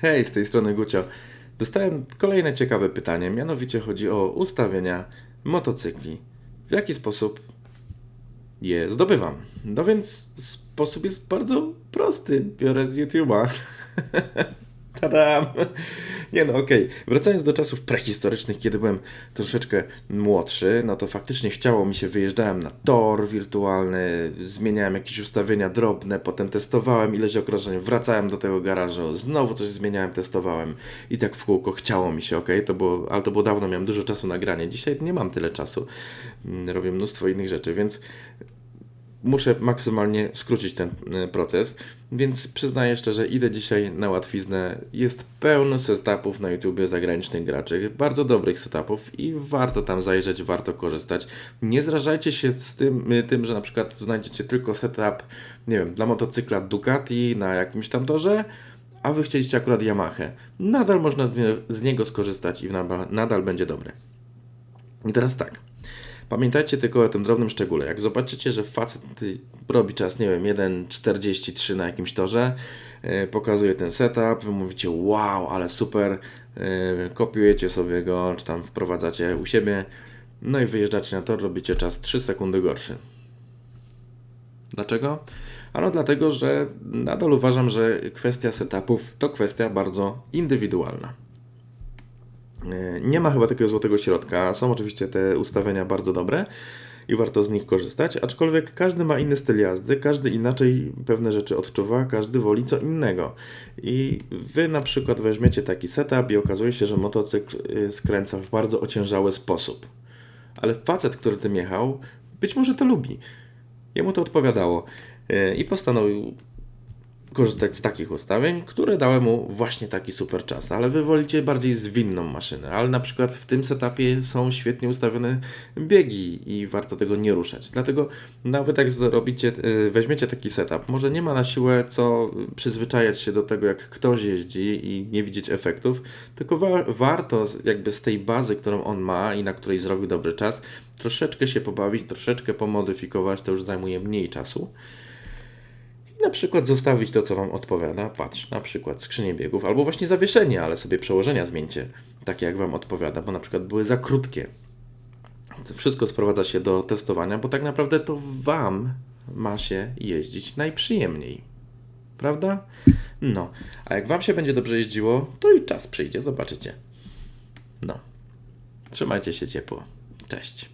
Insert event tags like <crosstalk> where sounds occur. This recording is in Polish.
Hej, z tej strony Gucio. Dostałem kolejne ciekawe pytanie, mianowicie chodzi o ustawienia motocykli. W jaki sposób je zdobywam? No więc sposób jest bardzo prosty. Biorę z YouTube'a. <laughs> Tadam! Nie no, okej. Wracając do czasów prehistorycznych, kiedy byłem troszeczkę młodszy, no to faktycznie chciało mi się, wyjeżdżałem na tor wirtualny, zmieniałem jakieś ustawienia drobne, potem testowałem ileś okrążeń, wracałem do tego garażu, znowu coś zmieniałem, testowałem i tak w kółko chciało mi się, okej, to było, ale to było dawno, miałem dużo czasu na granie. Dzisiaj nie mam tyle czasu, Mm, robię mnóstwo innych rzeczy, więc muszę maksymalnie skrócić ten e, proces, więc przyznaję szczerze, idę dzisiaj na łatwiznę. Jest pełno setupów na YouTubie zagranicznych graczy, bardzo dobrych setupów i warto tam zajrzeć, warto korzystać. Nie zrażajcie się z tym, y, tym, że na przykład znajdziecie tylko setup, nie wiem, dla motocykla Ducati na jakimś tam torze, a wy chcieliście akurat Yamaha. Nadal można z, nie, z niego skorzystać i nadal, nadal będzie dobre. I teraz tak. Pamiętajcie tylko o tym drobnym szczególe. Jak zobaczycie, że facet robi czas, nie wiem, 1,43 na jakimś torze, yy, pokazuje ten setup, wy mówicie wow, ale super, yy, kopiujecie sobie go, czy tam wprowadzacie u siebie, no i wyjeżdżacie na tor, robicie czas 3 sekundy gorszy. Dlaczego? Ano dlatego, że nadal uważam, że kwestia setupów to kwestia bardzo indywidualna. Nie ma chyba takiego złotego środka. Są oczywiście te ustawienia bardzo dobre i warto z nich korzystać, aczkolwiek każdy ma inny styl jazdy, każdy inaczej pewne rzeczy odczuwa, każdy woli co innego. I wy na przykład weźmiecie taki setup i okazuje się, że motocykl y, skręca w bardzo ociężały sposób. Ale facet, który tym jechał, być może to lubi. Jemu to odpowiadało y, i postanowił korzystać z takich ustawień, które dały mu właśnie taki super czas, ale wy wolicie bardziej zwinną maszynę, ale na przykład w tym setupie są świetnie ustawione biegi i warto tego nie ruszać. Dlatego nawet jak zrobicie, y, weźmiecie taki setup, może nie ma na siłę co przyzwyczajać się do tego, jak ktoś jeździ i nie widzieć efektów, tylko wa- warto jakby z tej bazy, którą on ma i na której zrobił dobry czas, troszeczkę się pobawić, troszeczkę pomodyfikować, to już zajmuje mniej czasu. Na przykład zostawić to, co Wam odpowiada. Patrz, na przykład skrzynię biegów, albo właśnie zawieszenie, ale sobie przełożenia zmieńcie, takie jak Wam odpowiada, bo na przykład były za krótkie. To wszystko sprowadza się do testowania, bo tak naprawdę to Wam ma się jeździć najprzyjemniej. Prawda? No, a jak Wam się będzie dobrze jeździło, to i czas przyjdzie, zobaczycie. No, trzymajcie się ciepło. Cześć.